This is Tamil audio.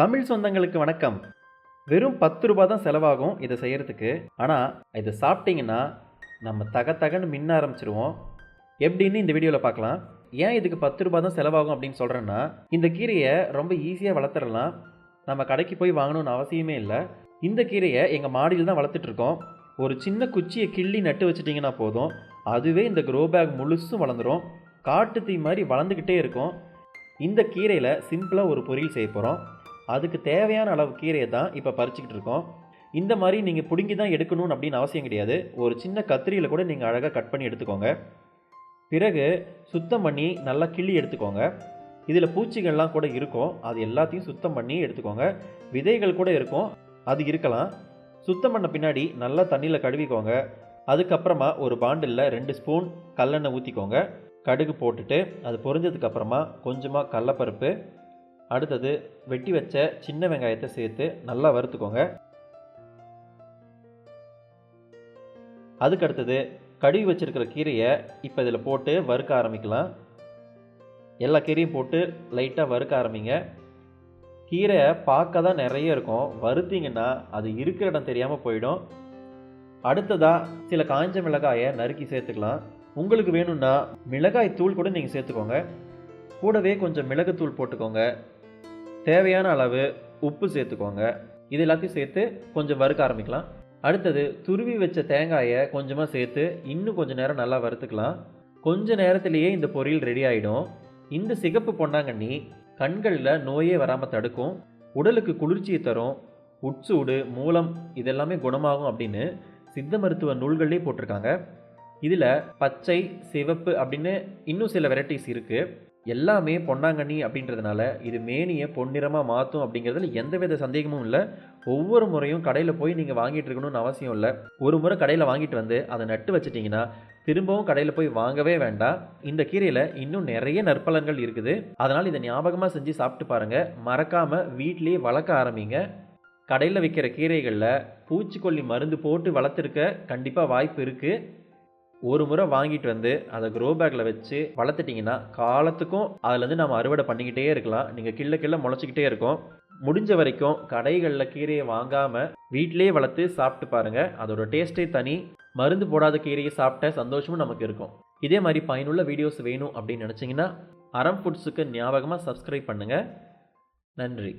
தமிழ் சொந்தங்களுக்கு வணக்கம். வெறும் பத்து ரூபா தான் செலவாகும் இதை செய்யறதுக்கு. ஆனால் இதை சாப்பிட்டீங்கன்னா நம்ம தக தகன்னு மின்ன ஆரம்பிச்சிருவோம். எப்படின்னு இந்த வீடியோவில் பார்க்கலாம். ஏன் இதுக்கு பத்து ரூபா தான் செலவாகும் அப்படின்னு சொல்கிறேன்னா இந்த கீரையை ரொம்ப ஈஸியாக வளர்த்துடலாம். நம்ம கடைக்கு போய் வாங்கணும்னு அவசியமே இல்லை. இந்த கீரையை எங்கள் மாடியில் தான் வளர்த்துட்ருக்கோம் ஒரு சின்ன குச்சியை கிள்ளி நட்டு வச்சிட்டிங்கன்னா போதும். அதுவே இந்த க்ரோ பேக் முழுசும் வளர்ந்துடும் காட்டு தீ மாதிரி வளர்ந்துக்கிட்டே இருக்கும். இந்த கீரையில் சிம்பிளாக ஒரு பொரியல் செய்ய போகிறோம் அதுக்கு தேவையான அளவு கீரையை தான் இப்போ பறிச்சுக்கிட்டு இருக்கோம். இந்த மாதிரி நீங்கள் பிடுங்கி தான் எடுக்கணும்னு அப்படின்னு அவசியம் கிடையாது. ஒரு சின்ன கத்திரியில் கூட நீங்கள் அழகாக கட் பண்ணி எடுத்துக்கோங்க. பிறகு சுத்தம் பண்ணி நல்லா கிள்ளி எடுத்துக்கோங்க. இதில் பூச்சிகள்லாம் கூட இருக்கும். அது எல்லாத்தையும் சுத்தம் பண்ணி எடுத்துக்கோங்க. விதைகள் கூட இருக்கும். அது இருக்கலாம். சுத்தம் பண்ண பின்னாடி நல்லா தண்ணியில் கழுவிக்கோங்க. அதுக்கப்புறமா ஒரு பாண்டிலில் ரெண்டு ஸ்பூன் கல்லெண்ணெய் ஊற்றிக்கோங்க கடுகு போட்டுட்டு அது பொரிஞ்சதுக்கப்புறமா கொஞ்சமாக கடலப்பருப்பு அடுத்தது வெட்டி வச்ச சின்ன வெங்காயத்தை சேர்த்து நல்லா வறுத்துக்கோங்க. அதுக்கு அடுத்தது கழுவி வச்சிருக்கிற கீரையை இப்போ இதில் போட்டு வறுக்க ஆரம்பிக்கலாம். எல்லா கீரையும் போட்டு லைட்டாக வறுக்க ஆரம்பிங்க. கீரை பார்க்க தான் நிறைய இருக்கும். வறுத்தீங்கன்னா அது இருக்கிற இடம் தெரியாமல் போயிடும். அடுத்ததாக சில காஞ்ச மிளகாயை நறுக்கி சேர்த்துக்கலாம். உங்களுக்கு வேணும்னா மிளகாய் தூள் கூட நீங்கள் சேர்த்துக்கோங்க. கூடவே கொஞ்சம் மிளகுத்தூள் போட்டுக்கோங்க. தேவையான அளவு உப்பு சேர்த்துக்கோங்க. இது எல்லாத்தையும் சேர்த்து கொஞ்சம் வறுக்க ஆரம்பிக்கலாம். அடுத்தது துருவி வச்ச தேங்காயை கொஞ்சமாக சேர்த்து இன்னும் கொஞ்சம் நேரம் நல்லா வறுத்துக்கலாம். கொஞ்ச நேரத்திலேயே இந்த பொரியல் ரெடி ஆகிடும் இந்த சிகப்பு பொன்னாங்கண்ணி கண்களில் நோயே வராமல் தடுக்கும். உடலுக்கு குளிர்ச்சியை தரும். உட்சூடு மூலம் இதெல்லாமே குணமாகும் அப்படின்னு சித்த மருத்துவ நூல்கள்லேயே போட்டிருக்காங்க. இதில் பச்சை சிவப்பு அப்படின்னு இன்னும் சில வெரைட்டிஸ் இருக்குது எல்லாமே பொன்னாங்கண்ணி அப்படின்றதுனால இது மேனியை பொன்னிறமாக மாற்றும் அப்படிங்கிறதுல எந்தவித சந்தேகமும் இல்லை. ஒவ்வொரு முறையும் கடையில் போய் நீங்கள் வாங்கிட்டு இருக்கணும்னு அவசியம் இல்லை. ஒரு முறை கடையில் வாங்கிட்டு வந்து அதை நட்டு வச்சிட்டிங்கன்னா திரும்பவும் கடையில் போய் வாங்கவே வேண்டாம். இந்த கீரையில் இன்னும் நிறைய நற்பலன்கள் இருக்குது. அதனால் இதை ஞாபகமாக செஞ்சு சாப்பிட்டு பாருங்கள் மறக்காமல் வீட்டிலேயே வளர்க்க ஆரம்பிங்க. கடையில் விற்கிற கீரைகளில் பூச்சிக்கொல்லி மருந்து போட்டு வளர்த்துருக்க கண்டிப்பாக வாய்ப்பு இருக்குது ஒரு முறை வாங்கிட்டு வந்து அதை க்ரோ பேக்கில் வச்சு வளர்த்துட்டிங்கன்னா காலத்துக்கும் அதுலேருந்து நம்ம அறுவடை பண்ணிக்கிட்டே இருக்கலாம். நீங்கள் கிள்ள கிள்ள முளைச்சிக்கிட்டே இருக்கும். முடிஞ்ச வரைக்கும் கடைகளில் கீரையை வாங்காமல் வீட்டிலேயே வளர்த்து சாப்பிட்டு பாருங்கள் அதோட டேஸ்ட்டே தனி. மருந்து போடாத கீரையை சாப்பிட்ட சந்தோஷமும் நமக்கு இருக்கும். இதே மாதிரி பயனுள்ள வீடியோஸ் வேணும் அப்படின்னு நினச்சிங்கன்னா அறம் ஃபுட்ஸுக்கு ஞாபகமாக சப்ஸ்கிரைப் பண்ணுங்கள் நன்றி.